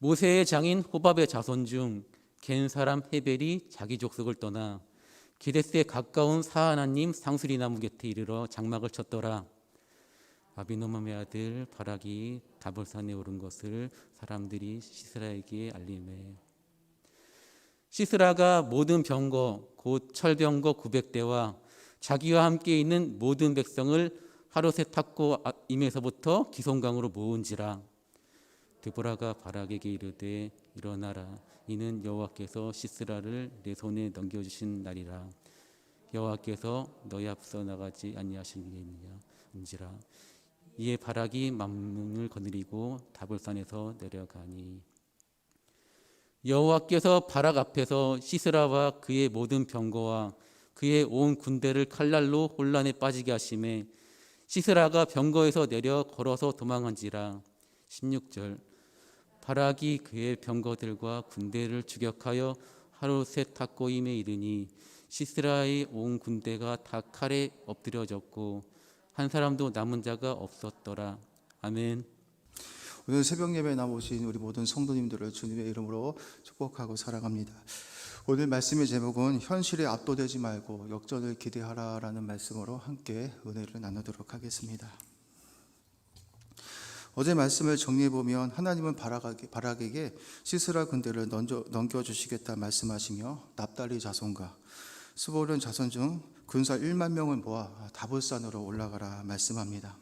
모세의 장인 호밥의 자손 중 겐 사람 헤벨이 자기 족속을 떠나 기데스에 가까운 사하나님 상수리 나무 곁에 이르러 장막을 쳤더라. 아비노맘의 아들 바락이 다볼산에 오른 것을 사람들이 시스라에게 알림해. 시스라가 모든 병거 곧 철병거 900대와 자기와 함께 있는 모든 백성을 하루세 탔고 아, 임에서부터 기송강으로 모은지라 드보라가 바락에게 이르되 일어나라. 이는 여호와께서 시스라를 내 손에 넘겨 주신 날이라. 여호와께서 너희 앞서 나가지 아니하시느니라. 이에 바락이 만문을 거느리고 다볼산에서 내려가니. 여호와께서 바락 앞에서 시스라와 그의 모든 병거와 그의 온 군대를 칼날로 혼란에 빠지게 하심에 시스라가 병거에서 내려 걸어서 도망한지라. 16절 바락이 그의 병거들과 군대를 추격하여 하루 셋 탁고임에 이르니 시스라의 온 군대가 다 칼에 엎드려졌고 한 사람도 남은 자가 없었더라 아멘. 오늘 새벽 예배에 나오신 우리 모든 성도님들을 주님의 이름으로 축복하고 사랑합니다. 오늘 말씀의 제목은 현실에 압도되지 말고 역전을 기대하라라는 말씀으로 함께 은혜를 나누도록 하겠습니다. 어제 말씀을 정리해 보면 하나님은 바락에게, 바락에게 시스라 군대를 넘겨, 넘겨주시겠다 말씀하시며 납달리 자손과 스보른 자손 중 군사 1만 명을 모아 다볼산으로 올라가라 말씀합니다.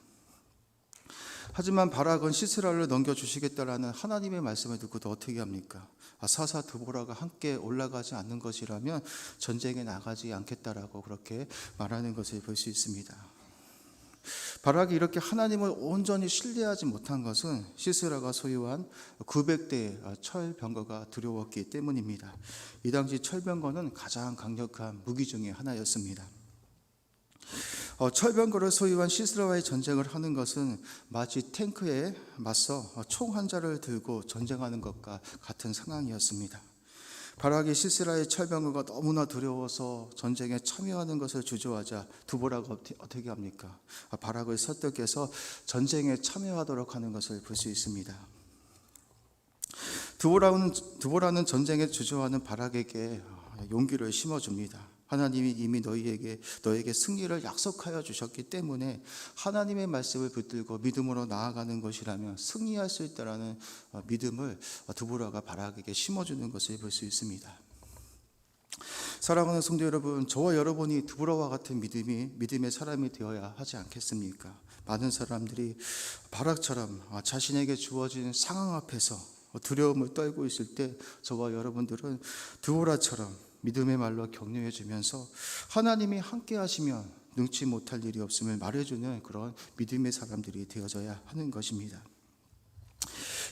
하지만 바락은 시스라를 넘겨주시겠다라는 하나님의 말씀을 듣고도 어떻게 합니까? 아, 사사 드보라가 함께 올라가지 않는 것이라면 전쟁에 나가지 않겠다라고 그렇게 말하는 것을 볼 수 있습니다. 바락이 이렇게 하나님을 온전히 신뢰하지 못한 것은 시스라가 소유한 900대의 철병거가 두려웠기 때문입니다. 이 당시 철병거는 가장 강력한 무기 중의 하나였습니다. 어, 철병거를 소유한 시스라와의 전쟁을 하는 것은 마치 탱크에 맞서 총 한 자를 들고 전쟁하는 것과 같은 상황이었습니다. 바락이 시스라의 철병거가 너무나 두려워서 전쟁에 참여하는 것을 주저하자 두보라가 어떻게 합니까? 아, 바락을 설득해서 전쟁에 참여하도록 하는 것을 볼 수 있습니다. 두보라는, 두보라는 전쟁에 주저하는 바락에게 용기를 심어줍니다. 하나님이 이미 너희에게 너에게 승리를 약속하여 주셨기 때문에 하나님의 말씀을 붙들고 믿음으로 나아가는 것이라면 승리할 수 있다라는 믿음을 두보라가 바락에게 심어주는 것을 볼 수 있습니다. 사랑하는 성도 여러분, 저와 여러분이 두보라와 같은 믿음이 믿음의 사람이 되어야 하지 않겠습니까? 많은 사람들이 바락처럼 자신에게 주어진 상황 앞에서 두려움을 떨고 있을 때 저와 여러분들은 두보라처럼 믿음의 말로 격려해 주면서 하나님이 함께 하시면 능치 못할 일이 없음을 말해주는 그런 믿음의 사람들이 되어져야 하는 것입니다.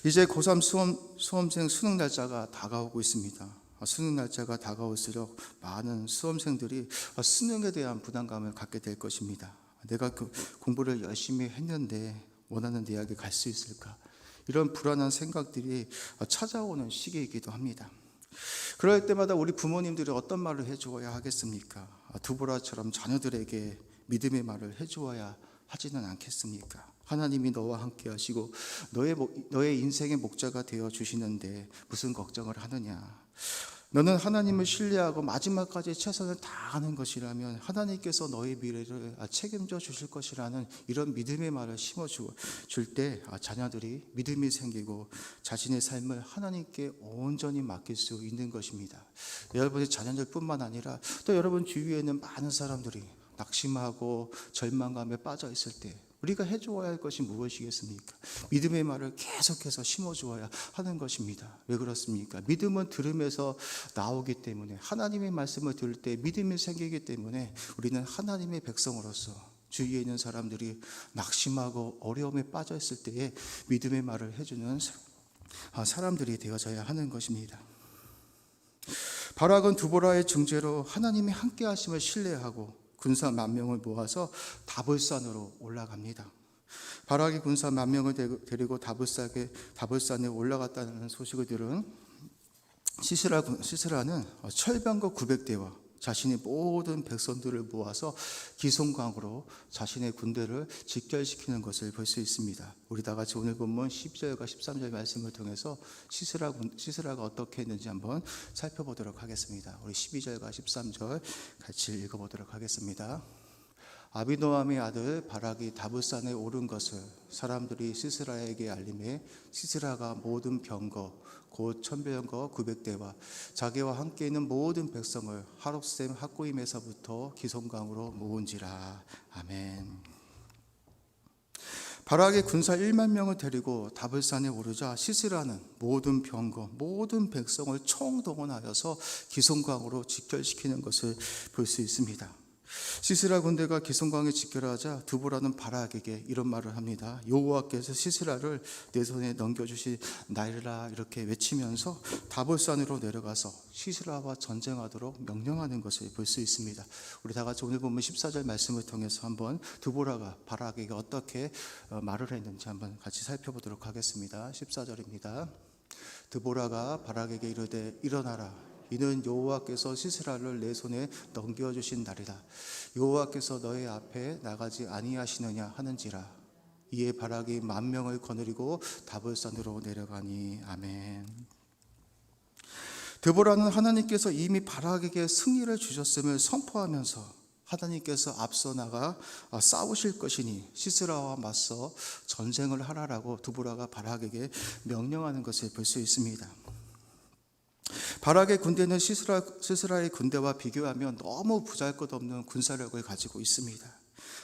이제 고3 수험, 수험생 수능 날짜가 다가오고 있습니다. 수능 날짜가 다가올수록 많은 수험생들이 수능에 대한 부담감을 갖게 될 것입니다. 내가 그 공부를 열심히 했는데 원하는 대학에 갈 수 있을까? 이런 불안한 생각들이 찾아오는 시기이기도 합니다. 그럴 때마다 우리 부모님들이 어떤 말을 해주어야 하겠습니까? 두보라처럼 자녀들에게 믿음의 말을 해주어야 하지는 않겠습니까? 하나님이 너와 함께 하시고 너의, 너의 인생의 목자가 되어 주시는데 무슨 걱정을 하느냐? 너는 하나님을 신뢰하고 마지막까지 최선을 다하는 것이라면 하나님께서 너의 미래를 책임져 주실 것이라는 이런 믿음의 말을 심어 줄 때 자녀들이 믿음이 생기고 자신의 삶을 하나님께 온전히 맡길 수 있는 것입니다. 여러분의 자녀들뿐만 아니라 또 여러분 주위에는 많은 사람들이 낙심하고 절망감에 빠져 있을 때 우리가 해주어야 할 것이 무엇이겠습니까? 믿음의 말을 계속해서 심어주어야 하는 것입니다. 왜 그렇습니까? 믿음은 들음에서 나오기 때문에 하나님의 말씀을 들을 때 믿음이 생기기 때문에 우리는 하나님의 백성으로서 주위에 있는 사람들이 낙심하고 어려움에 빠져 있을 때에 믿음의 말을 해주는 사람들이 되어져야 하는 것입니다. 바락은 두보라의 중재로 하나님이 함께 하심을 신뢰하고 군사 만 명을 모아서 다볼산으로 올라갑니다. 바락이 군사 만 명을 데리고 다볼산에, 다볼산에 올라갔다는 소식을 들은 시스라, 시스라는 철병거 900대와 자신의 모든 백성들을 모아서 기송강으로 자신의 군대를 직결시키는 것을 볼 수 있습니다. 우리 다 같이 오늘 본문 12절과 13절 말씀을 통해서 시스라, 군- 시스라가 어떻게 했는지 한번 살펴보도록 하겠습니다. 우리 12절과 13절 같이 읽어보도록 하겠습니다. 아비노함의 아들 바락이 다부산에 오른 것을 사람들이 시스라에게 알림해 시스라가 모든 병거 곧 천병거 900대와 자기와 함께 있는 모든 백성을 하록셈 학고임에서부터 기송강으로 모은지라 아멘. 바락의 군사 1만 명을 데리고 다불산에 오르자 시스라는 모든 병거, 모든 백성을 총동원하여서 기송강으로 직결시키는 것을 볼 수 있습니다. 시스라 군대가 기송강에 직결하자 두보라는 바락에게 이런 말을 합니다. 여호와께서 시스라를 내 손에 넘겨주신 나이라 이렇게 외치면서 다볼산으로 내려가서 시스라와 전쟁하도록 명령하는 것을 볼 수 있습니다. 우리 다 같이 오늘 보면 14절 말씀을 통해서 한번 두보라가 바락에게 어떻게 어, 말을 했는지 한번 같이 살펴보도록 하겠습니다. 14절입니다. 드보라가 바락에게 이르되 일어나라 이는 여호와께서 시스라를 내 손에 넘겨 주신 날이라. 여호와께서 너의 앞에 나가지 아니하시느냐 하는지라. 이에 바락이 만 명을 거느리고 다볼산으로 내려가니 아멘. 드보라는 하나님께서 이미 바락에게 승리를 주셨음을 선포하면서 하나님께서 앞서 나가 아, 싸우실 것이니 시스라와 맞서 전쟁을 하라라고 두보라가 바락에게 명령하는 것을 볼 수 있습니다. 바락의 군대는 시스라, 시스라의 군대와 비교하면 너무 부잘 것 없는 군사력을 가지고 있습니다.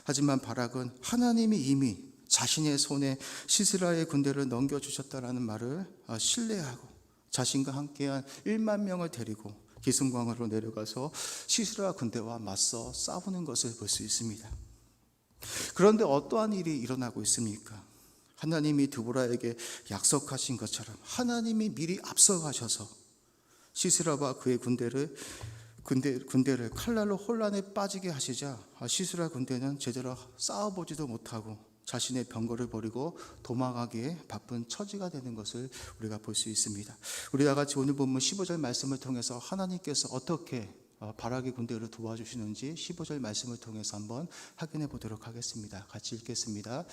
하지만 바락은 하나님이 이미 자신의 손에 시스라의 군대를 넘겨주셨다라는 말을 아, 신뢰하고 자신과 함께한 1만 명을 데리고 기승광으로 내려가서 시스라 군대와 맞서 싸우는 것을 볼 수 있습니다. 그런데 어떠한 일이 일어나고 있습니까? 하나님이 드보라에게 약속하신 것처럼 하나님이 미리 앞서가셔서 시스라와 그의 군대를 군대, 군대를 칼날로 혼란에 빠지게 하시자 아, 시스라 군대는 제대로 싸워보지도 못하고 자신의 병거를 버리고 도망하기에 바쁜 처지가 되는 것을 우리가 볼 수 있습니다. 우리 다 같이 오늘 본문 15절 말씀을 통해서 하나님께서 어떻게 어, 바락의 군대를 도와주시는지 15절 말씀을 통해서 한번 확인해 보도록 하겠습니다. 같이 읽겠습니다.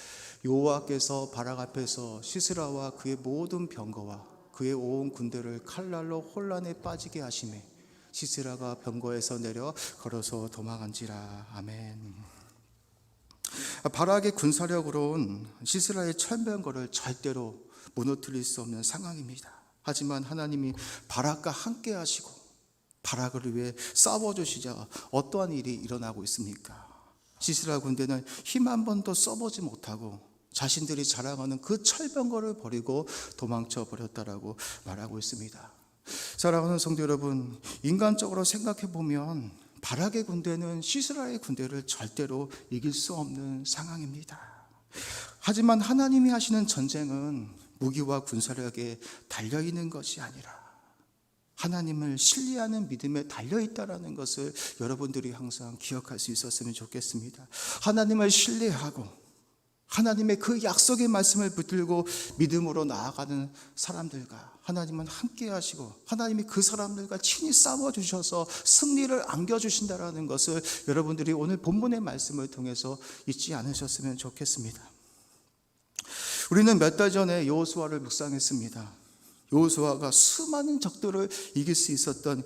여호와께서 바락 앞에서 시스라와 그의 모든 병거와 그의 온 군대를 칼날로 혼란에 빠지게 하심에 시스라가 병거에서 내려 걸어서 도망한지라 아멘. 바락의 군사력으로는 시스라의 철병거를 절대로 무너뜨릴 수 없는 상황입니다. 하지만 하나님이 바락과 함께 하시고 바락을 위해 싸워 주시자 어떠한 일이 일어나고 있습니까? 시스라 군대는 힘 한 번도 써보지 못하고 자신들이 자랑하는 그 철병거를 버리고 도망쳐 버렸다라고 말하고 있습니다. 사랑하는 성도 여러분, 인간적으로 생각해 보면 바락의 군대는 시스라의 군대를 절대로 이길 수 없는 상황입니다. 하지만 하나님이 하시는 전쟁은 무기와 군사력에 달려 있는 것이 아니라 하나님을 신뢰하는 믿음에 달려 있다라는 것을 여러분들이 항상 기억할 수 있었으면 좋겠습니다. 하나님을 신뢰하고 하나님의 그 약속의 말씀을 붙들고 믿음으로 나아가는 사람들과 하나님은 함께 하시고 하나님이 그 사람들과 친히 싸워 주셔서 승리를 안겨 주신다라는 것을 여러분들이 오늘 본문의 말씀을 통해서 잊지 않으셨으면 좋겠습니다. 우리는 몇 달 전에 여호수아를 묵상했습니다. 여호수아가 수많은 적들을 이길 수 있었던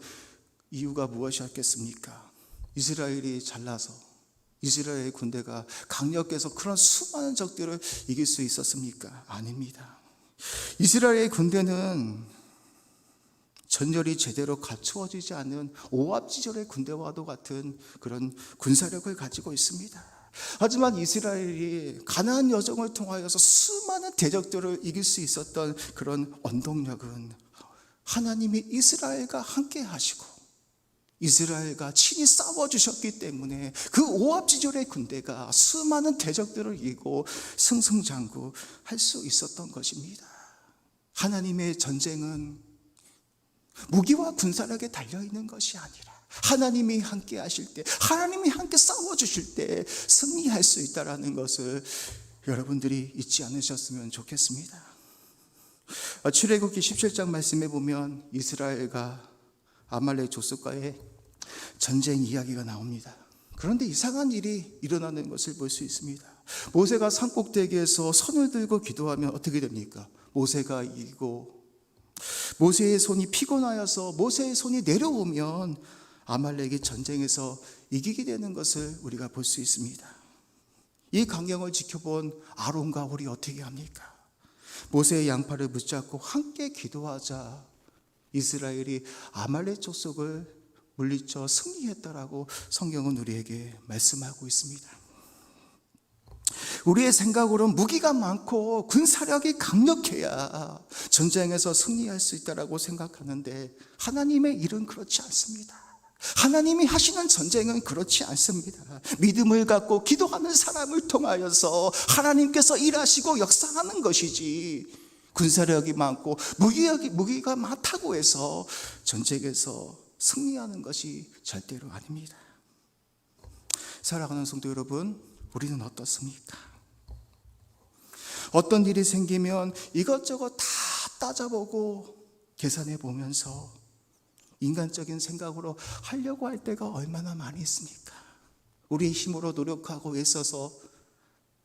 이유가 무엇이었겠습니까? 이스라엘이 잘나서 이스라엘 군대가 강력해서 그런 수많은 적들을 이길 수 있었습니까? 아닙니다. 이스라엘 군대는 전열이 제대로 갖추어지지 않은 오합지졸의 군대와도 같은 그런 군사력을 가지고 있습니다. 하지만 이스라엘이 가나안 여정을 통하여서 수많은 대적들을 이길 수 있었던 그런 원동력은 하나님이 이스라엘과 함께 하시고 이스라엘과 친히 싸워 주셨기 때문에 그 오합지졸의 군대가 수많은 대적들을 이기고 승승장구 할 수 있었던 것입니다. 하나님의 전쟁은 무기와 군사력에 달려 있는 것이 아니라 하나님이 함께 하실 때, 하나님이 함께 싸워 주실 때 승리할 수 있다라는 것을 여러분들이 잊지 않으셨으면 좋겠습니다. 출애굽기 17장 말씀에 보면 이스라엘과 아말렉 조스과의 전쟁 이야기가 나옵니다. 그런데 이상한 일이 일어나는 것을 볼 수 있습니다. 모세가 산꼭대기에서 손을 들고 기도하면 어떻게 됩니까? 모세가 이기고 모세의 손이 피곤하여서 모세의 손이 내려오면 아말렉이 전쟁에서 이기게 되는 것을 우리가 볼 수 있습니다. 이 광경을 지켜본 아론과 우리 어떻게 합니까? 모세의 양팔을 붙잡고 함께 기도하자 이스라엘이 아말렉 족속을 물리쳐 승리했다라고 성경은 우리에게 말씀하고 있습니다. 우리의 생각으로는 무기가 많고 군사력이 강력해야 전쟁에서 승리할 수 있다라고 생각하는데 하나님의 일은 그렇지 않습니다. 하나님이 하시는 전쟁은 그렇지 않습니다. 믿음을 갖고 기도하는 사람을 통하여서 하나님께서 일하시고 역사하는 것이지 군사력이 많고 무기력이, 무기가 많다고 해서 전쟁에서 승리하는 것이 절대로 아닙니다. 사랑하는 성도 여러분, 우리는 어떻습니까? 어떤 일이 생기면 이것저것 다 따져보고 계산해 보면서 인간적인 생각으로 하려고 할 때가 얼마나 많이 있습니까? 우리 힘으로 노력하고 애써서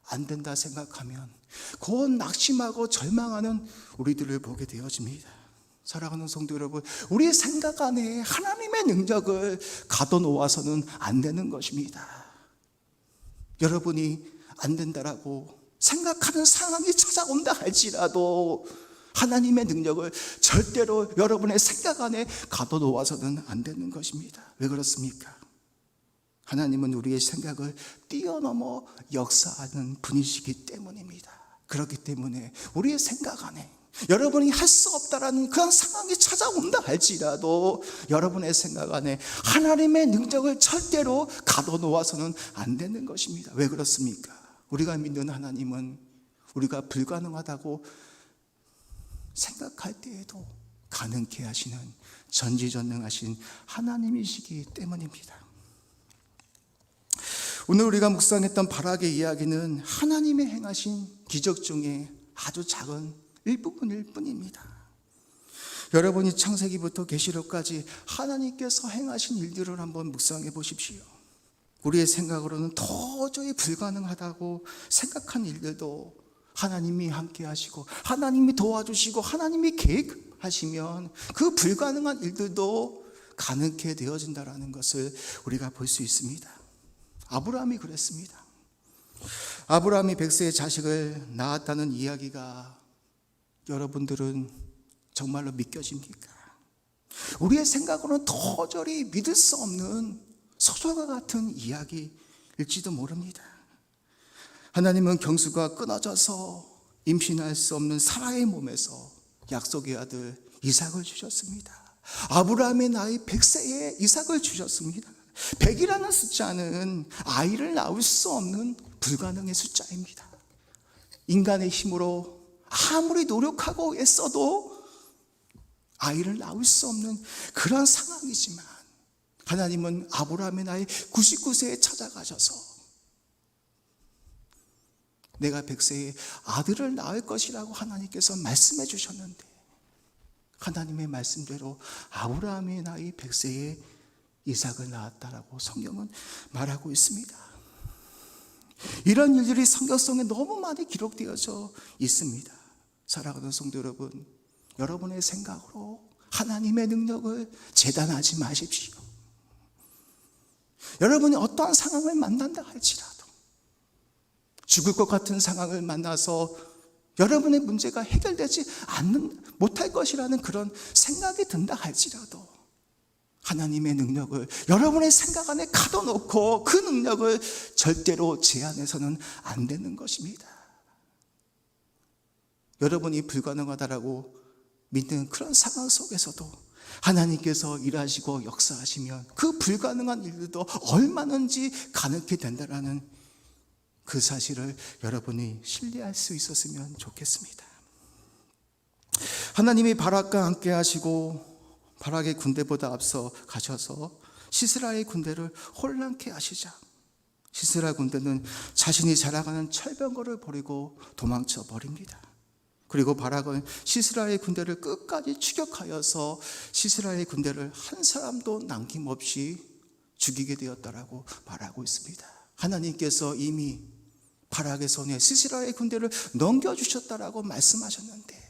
안 된다 생각하면 곧 낙심하고 절망하는 우리들을 보게 되어집니다. 사랑하는 성도 여러분, 우리 생각 안에 하나님의 능력을 가둬놓아서는 안 되는 것입니다. 여러분이 안 된다라고 생각하는 상황이 찾아온다 할지라도 하나님의 능력을 절대로 여러분의 생각 안에 가둬놓아서는 안 되는 것입니다. 왜 그렇습니까? 하나님은 우리의 생각을 뛰어넘어 역사하는 분이시기 때문입니다. 그렇기 때문에 우리의 생각 안에 여러분이 할 수 없다라는 그런 상황이 찾아온다 할지라도 여러분의 생각 안에 하나님의 능력을 절대로 가둬놓아서는 안 되는 것입니다. 왜 그렇습니까? 우리가 믿는 하나님은 우리가 불가능하다고 생각할 때에도 가능케 하시는 전지전능하신 하나님이시기 때문입니다. 오늘 우리가 묵상했던 바락의 이야기는 하나님의 행하신 기적 중에 아주 작은 일부분일 뿐입니다. 여러분이 창세기부터 계시록까지 하나님께서 행하신 일들을 한번 묵상해 보십시오. 우리의 생각으로는 도저히 불가능하다고 생각한 일들도 하나님이 함께 하시고 하나님이 도와주시고 하나님이 계획하시면 그 불가능한 일들도 가능케 되어진다라는 것을 우리가 볼 수 있습니다. 아브라함이 그랬습니다. 아브라함이 백세의 자식을 낳았다는 이야기가 여러분들은 정말로 믿겨집니까? 우리의 생각으로는 도저히 믿을 수 없는 소설과 같은 이야기일지도 모릅니다. 하나님은 경수가 끊어져서 임신할 수 없는 사라의 몸에서 약속의 아들 이삭을 주셨습니다. 아브라함의 나이 100세에 이삭을 주셨습니다. 100이라는 숫자는 아이를 낳을 수 없는 불가능의 숫자입니다. 인간의 힘으로 아무리 노력하고 애써도 아이를 낳을 수 없는 그런 상황이지만 하나님은 아브라함의 나이 99세에 찾아가셔서 내가 100세에 아들을 낳을 것이라고 하나님께서 말씀해 주셨는데 하나님의 말씀대로 아브라함의 나이 100세에 이삭을 낳았다라고 성경은 말하고 있습니다. 이런 일들이 성경 속에 너무 많이 기록되어져 있습니다. 사랑하는 성도 여러분, 여러분의 생각으로 하나님의 능력을 재단하지 마십시오. 여러분이 어떠한 상황을 만난다 할지라도 죽을 것 같은 상황을 만나서 여러분의 문제가 해결되지 않는 못할 것이라는 그런 생각이 든다 할지라도 하나님의 능력을 여러분의 생각 안에 가둬놓고 그 능력을 절대로 제한해서는 안 되는 것입니다. 여러분이 불가능하다라고 믿는 그런 상황 속에서도 하나님께서 일하시고 역사하시면 그 불가능한 일들도 얼마든지 가능케 된다라는 그 사실을 여러분이 신뢰할 수 있었으면 좋겠습니다. 하나님이 바락과 함께 하시고 바락의 군대보다 앞서 가셔서 시스라의 군대를 혼란케 하시자 시스라 군대는 자신이 자랑하는 철병거를 버리고 도망쳐 버립니다. 그리고 바락은 시스라의 군대를 끝까지 추격하여서 시스라의 군대를 한 사람도 남김없이 죽이게 되었다라고 말하고 있습니다. 하나님께서 이미 바락의 손에 시스라의 군대를 넘겨주셨다라고 말씀하셨는데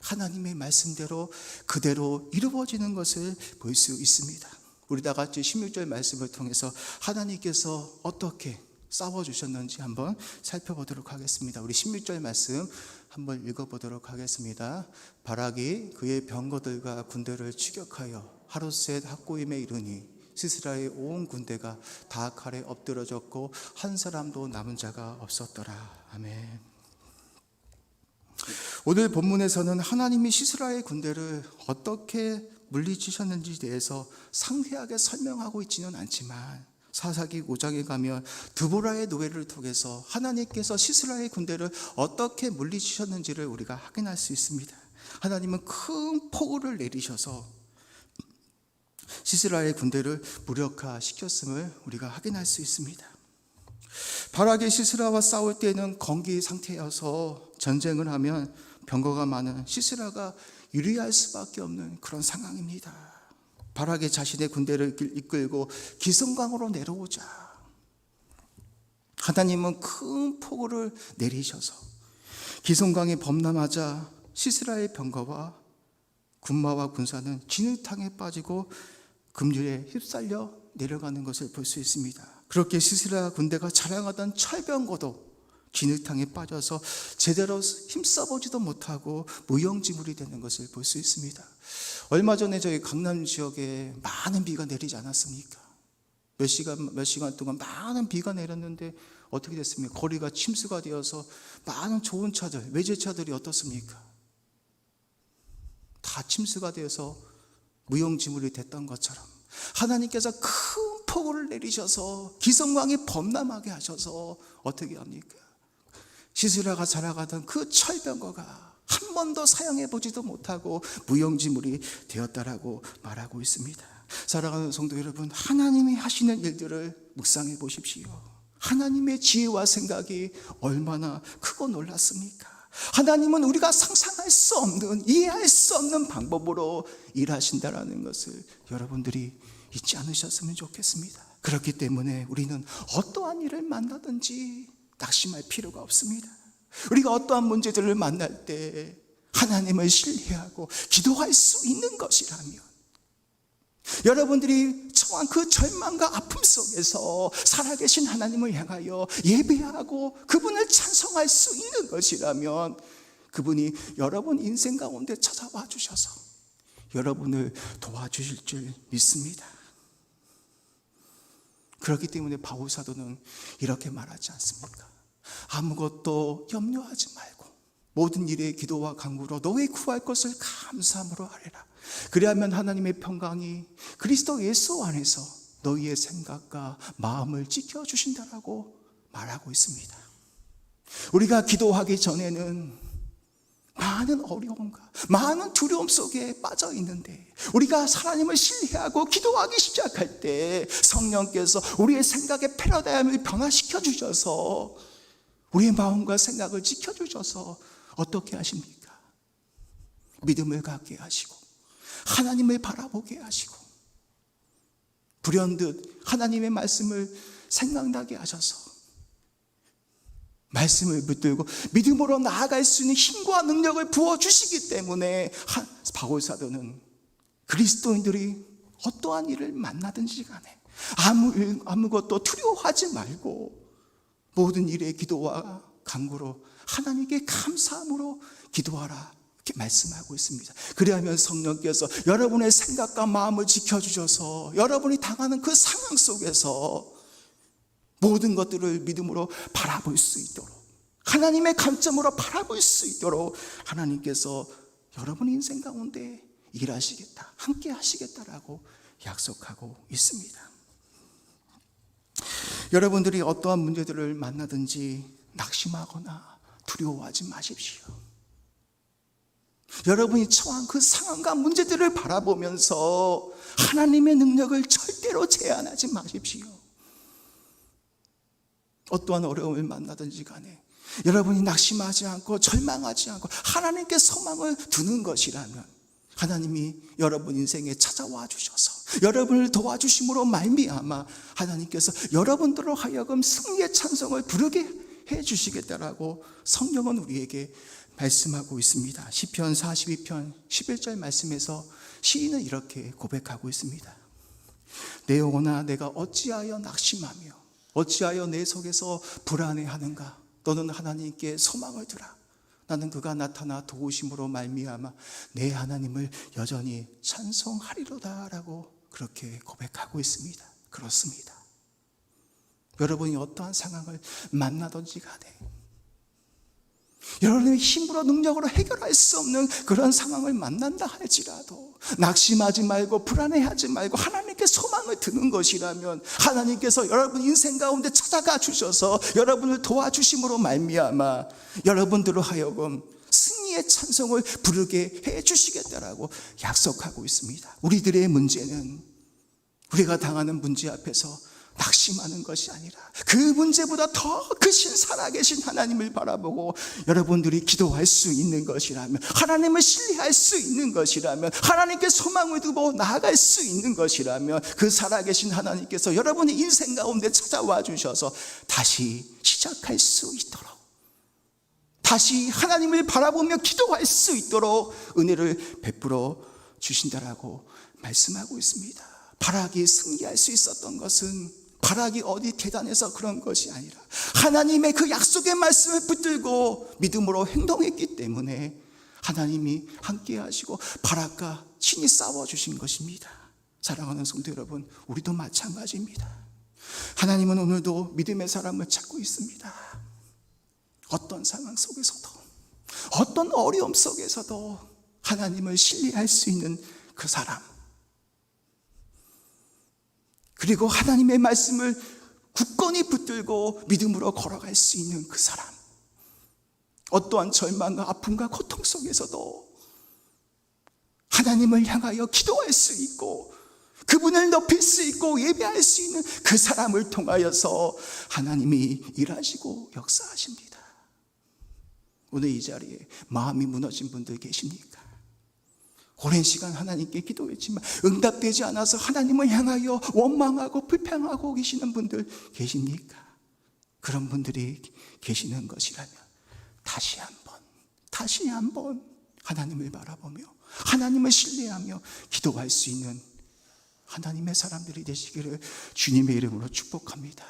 하나님의 말씀대로 그대로 이루어지는 것을 볼 수 있습니다. 우리 다 같이 16절 말씀을 통해서 하나님께서 어떻게 싸워주셨는지 한번 살펴보도록 하겠습니다. 우리 16절 말씀 한번 읽어보도록 하겠습니다. 바락이 그의 병거들과 군대를 추격하여 하루셋 학고임에 이르니 시스라의 온 군대가 다 칼에 엎드러졌고 한 사람도 남은 자가 없었더라. 아멘. 오늘 본문에서는 하나님이 시스라의 군대를 어떻게 물리치셨는지에 대해서 상세하게 설명하고 있지는 않지만 사사기 5장에 가면 드보라의 노예를 통해서 하나님께서 시스라의 군대를 어떻게 물리치셨는지를 우리가 확인할 수 있습니다. 하나님은 큰 폭우를 내리셔서 시스라의 군대를 무력화시켰음을 우리가 확인할 수 있습니다. 바락의 시스라와 싸울 때는 건기 상태여서 전쟁을 하면 병거가 많은 시스라가 유리할 수밖에 없는 그런 상황입니다. 바락의 자신의 군대를 이끌고 기성강으로 내려오자. 하나님은 큰 폭우를 내리셔서 기성강이 범람하자 시스라의 병거와 군마와 군사는 진흙탕에 빠지고 금주에 휩쓸려 내려가는 것을 볼 수 있습니다. 그렇게 시스라 군대가 자랑하던 철병거도 진흙탕에 빠져서 제대로 힘써보지도 못하고 무용지물이 되는 것을 볼 수 있습니다. 얼마 전에 저희 강남 지역에 많은 비가 내리지 않았습니까? 몇 시간 몇 시간 동안 많은 비가 내렸는데 어떻게 됐습니까? 거리가 침수가 되어서 많은 좋은 차들, 외제차들이 어떻습니까? 다 침수가 되어서 무용지물이 됐던 것처럼 하나님께서 큰 폭우를 내리셔서 기성광이 범람하게 하셔서 어떻게 합니까? 시스라가 자라가던 그 철병거가 한 번도 사용해 보지도 못하고 무용지물이 되었다라고 말하고 있습니다. 사랑하는 성도 여러분, 하나님이 하시는 일들을 묵상해 보십시오. 하나님의 지혜와 생각이 얼마나 크고 놀랐습니까? 하나님은 우리가 상상할 수 없는, 이해할 수 없는 방법으로 일하신다라는 것을 여러분들이 잊지 않으셨으면 좋겠습니다. 그렇기 때문에 우리는 어떠한 일을 만나든지 낙심할 필요가 없습니다. 우리가 어떠한 문제들을 만날 때 하나님을 신뢰하고 기도할 수 있는 것이라면 여러분들이 처한 그 절망과 아픔 속에서 살아계신 하나님을 향하여 예배하고 그분을 찬송할 수 있는 것이라면 그분이 여러분 인생 가운데 찾아와 주셔서 여러분을 도와주실 줄 믿습니다. 그렇기 때문에 바울 사도는 이렇게 말하지 않습니까? 아무것도 염려하지 말고 모든 일에 기도와 간구로 너의 구할 것을 감사함으로 하리라. 그리하면 하나님의 평강이 그리스도 예수 안에서 너희의 생각과 마음을 지켜 주신다라고 말하고 있습니다. 우리가 기도하기 전에는 많은 어려움과 많은 두려움 속에 빠져 있는데 우리가 하나님을 신뢰하고 기도하기 시작할 때 성령께서 우리의 생각의 패러다임을 변화시켜 주셔서 우리의 마음과 생각을 지켜 주셔서 어떻게 하십니까? 믿음을 갖게 하시고 하나님을 바라보게 하시고 불현듯 하나님의 말씀을 생각나게 하셔서 말씀을 붙들고 믿음으로 나아갈 수 있는 힘과 능력을 부어 주시기 때문에 바울 사도는 그리스도인들이 어떠한 일을 만나든지 간에 아무 일, 아무것도 두려워하지 말고 모든 일에 기도와 간구로 하나님께 감사함으로 기도하라 이렇게 말씀하고 있습니다. 그리하면 성령께서 여러분의 생각과 마음을 지켜주셔서 여러분이 당하는 그 상황 속에서 모든 것들을 믿음으로 바라볼 수 있도록 하나님의 관점으로 바라볼 수 있도록 하나님께서 여러분 인생 가운데 일하시겠다, 함께 하시겠다라고 약속하고 있습니다. 여러분들이 어떠한 문제들을 만나든지 낙심하거나 두려워하지 마십시오. 여러분이 처한 그 상황과 문제들을 바라보면서 하나님의 능력을 절대로 제한하지 마십시오. 어떠한 어려움을 만나든지 간에 여러분이 낙심하지 않고 절망하지 않고 하나님께 소망을 두는 것이라면 하나님이 여러분 인생에 찾아와 주셔서 여러분을 도와주심으로 말미암아 하나님께서 여러분들로 하여금 승리의 찬송을 부르게 해 주시겠다라고 성령은 우리에게 말씀하고 있습니다. 시편 42편 11절 말씀에서 시인은 이렇게 고백하고 있습니다. 내 영혼아 내가 어찌하여 낙심하며 어찌하여 내 속에서 불안해하는가 너는 하나님께 소망을 두라 나는 그가 나타나 도우심으로 말미암아 내 하나님을 여전히 찬송하리로다라고 그렇게 고백하고 있습니다. 그렇습니다. 여러분이 어떠한 상황을 만나든지 간에 여러분의 힘으로 능력으로 해결할 수 없는 그런 상황을 만난다 할지라도 낙심하지 말고 불안해하지 말고 하나님께 소망을 드는 것이라면 하나님께서 여러분 인생 가운데 찾아가 주셔서 여러분을 도와주심으로 말미암아 여러분들로 하여금 승리의 찬송을 부르게 해 주시겠다라고 약속하고 있습니다. 우리들의 문제는 우리가 당하는 문제 앞에서 낙심하는 것이 아니라 그 문제보다 더 크신 살아계신 하나님을 바라보고 여러분들이 기도할 수 있는 것이라면 하나님을 신뢰할 수 있는 것이라면 하나님께 소망을 두고 나아갈 수 있는 것이라면 그 살아계신 하나님께서 여러분의 인생 가운데 찾아와 주셔서 다시 시작할 수 있도록 다시 하나님을 바라보며 기도할 수 있도록 은혜를 베풀어 주신다라고 말씀하고 있습니다. 바락이 승리할 수 있었던 것은 바락이 어디 대단해서 그런 것이 아니라 하나님의 그 약속의 말씀을 붙들고 믿음으로 행동했기 때문에 하나님이 함께 하시고 바락과 친히 싸워 주신 것입니다. 사랑하는 성도 여러분, 우리도 마찬가지입니다. 하나님은 오늘도 믿음의 사람을 찾고 있습니다. 어떤 상황 속에서도 어떤 어려움 속에서도 하나님을 신뢰할 수 있는 그 사람 그리고 하나님의 말씀을 굳건히 붙들고 믿음으로 걸어갈 수 있는 그 사람 어떠한 절망과 아픔과 고통 속에서도 하나님을 향하여 기도할 수 있고 그분을 높일 수 있고 예배할 수 있는 그 사람을 통하여서 하나님이 일하시고 역사하십니다. 오늘 이 자리에 마음이 무너진 분들 계십니까? 오랜 시간 하나님께 기도했지만 응답되지 않아서 하나님을 향하여 원망하고 불평하고 계시는 분들 계십니까? 그런 분들이 계시는 것이라면 다시 한번, 다시 한번 하나님을 바라보며 하나님을 신뢰하며 기도할 수 있는 하나님의 사람들이 되시기를 주님의 이름으로 축복합니다.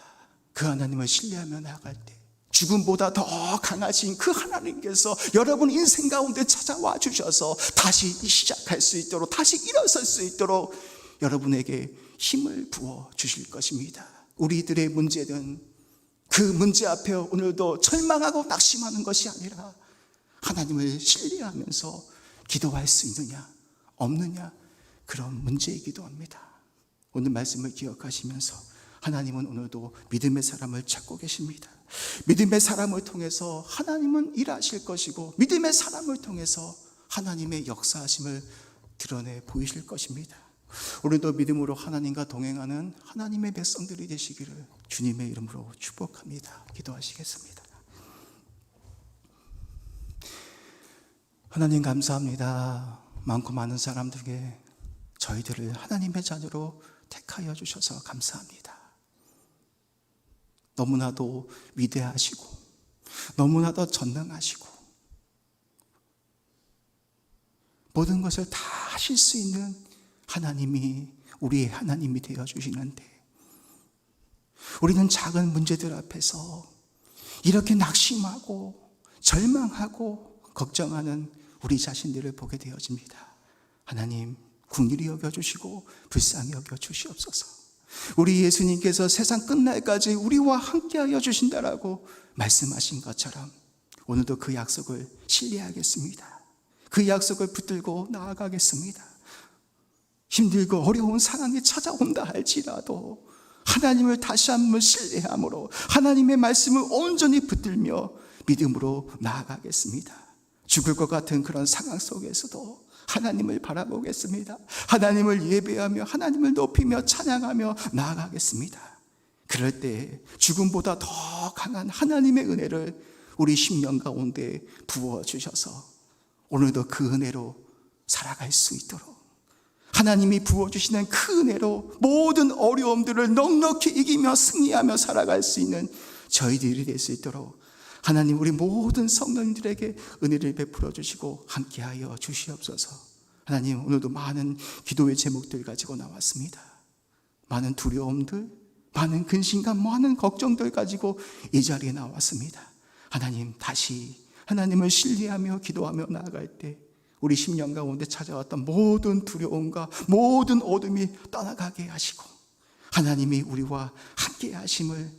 그 하나님을 신뢰하며 나아갈 때 죽음보다 더 강하신 그 하나님께서 여러분 인생 가운데 찾아와 주셔서 다시 시작할 수 있도록 다시 일어설 수 있도록 여러분에게 힘을 부어 주실 것입니다. 우리들의 문제는 그 문제 앞에 오늘도 절망하고 낙심하는 것이 아니라 하나님을 신뢰하면서 기도할 수 있느냐 없느냐 그런 문제이기도 합니다. 오늘 말씀을 기억하시면서 하나님은 오늘도 믿음의 사람을 찾고 계십니다. 믿음의 사람을 통해서 하나님은 일하실 것이고 믿음의 사람을 통해서 하나님의 역사하심을 드러내 보이실 것입니다. 우리도 믿음으로 하나님과 동행하는 하나님의 백성들이 되시기를 주님의 이름으로 축복합니다. 기도하시겠습니다. 하나님 감사합니다. 많고 많은 사람들에게 저희들을 하나님의 자녀로 택하여 주셔서 감사합니다. 너무나도 위대하시고 너무나도 전능하시고 모든 것을 다 하실 수 있는 하나님이 우리의 하나님이 되어 주시는데 우리는 작은 문제들 앞에서 이렇게 낙심하고 절망하고 걱정하는 우리 자신들을 보게 되어집니다. 하나님 국률이 여겨 주시고 불쌍히 여겨 주시옵소서. 우리 예수님께서 세상 끝날까지 우리와 함께하여 주신다라고 말씀하신 것처럼 오늘도 그 약속을 신뢰하겠습니다. 그 약속을 붙들고 나아가겠습니다. 힘들고 어려운 상황이 찾아온다 할지라도 하나님을 다시 한번 신뢰함으로 하나님의 말씀을 온전히 붙들며 믿음으로 나아가겠습니다. 죽을 것 같은 그런 상황 속에서도 하나님을 바라보겠습니다. 하나님을 예배하며 하나님을 높이며 찬양하며 나아가겠습니다. 그럴 때 죽음보다 더 강한 하나님의 은혜를 우리 심령 가운데 부어 주셔서 오늘도 그 은혜로 살아갈 수 있도록 하나님이 부어주시는 그 은혜로 모든 어려움들을 넉넉히 이기며 승리하며 살아갈 수 있는 저희들이 될 수 있도록 하나님 우리 모든 성도님들에게 은혜를 베풀어 주시고 함께하여 주시옵소서. 하나님 오늘도 많은 기도의 제목들 가지고 나왔습니다. 많은 두려움들, 많은 근심감, 많은 걱정들 가지고 이 자리에 나왔습니다. 하나님 다시 하나님을 신뢰하며 기도하며 나아갈 때 우리 심령 가운데 찾아왔던 모든 두려움과 모든 어둠이 떠나가게 하시고 하나님이 우리와 함께 하심을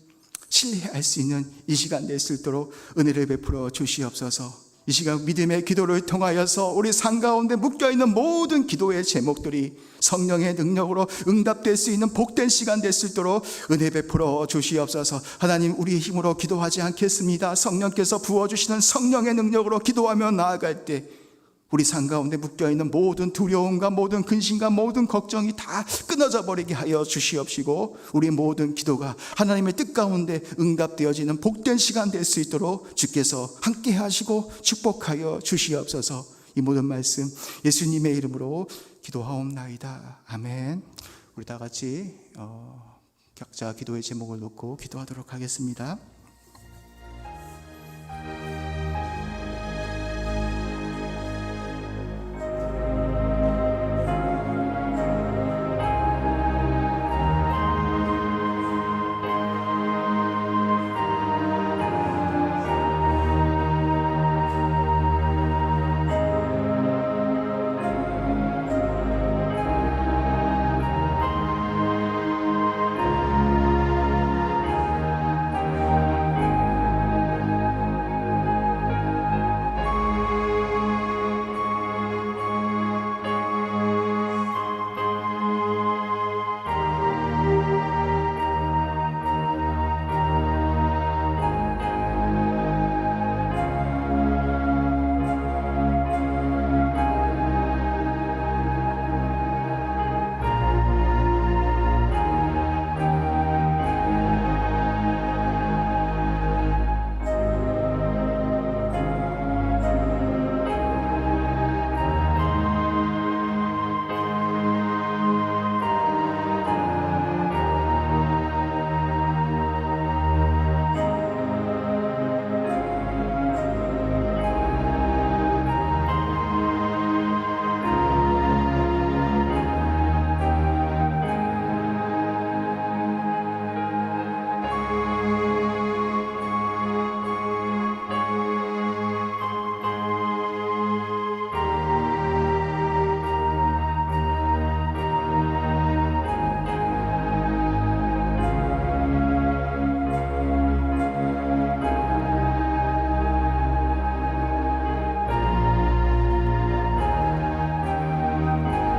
신뢰할 수 있는 이 시간 될 수 있도록 은혜를 베풀어 주시옵소서. 이 시간 믿음의 기도를 통하여서 우리 상 가운데 묶여 있는 모든 기도의 제목들이 성령의 능력으로 응답될 수 있는 복된 시간 될 수 있도록 은혜 베풀어 주시옵소서. 하나님 우리의 힘으로 기도하지 않겠습니다. 성령께서 부어 주시는 성령의 능력으로 기도하며 나아갈 때 우리 상 가운데 묶여 있는 모든 두려움과 모든 근심과 모든 걱정이 다 끊어져 버리게 하여 주시옵시고 우리 모든 기도가 하나님의 뜻 가운데 응답되어지는 복된 시간 될 수 있도록 주께서 함께 하시고 축복하여 주시옵소서. 이 모든 말씀 예수님의 이름으로 기도하옵나이다. 아멘. 우리 다 같이 어, 각자 기도의 제목을 놓고 기도하도록 하겠습니다.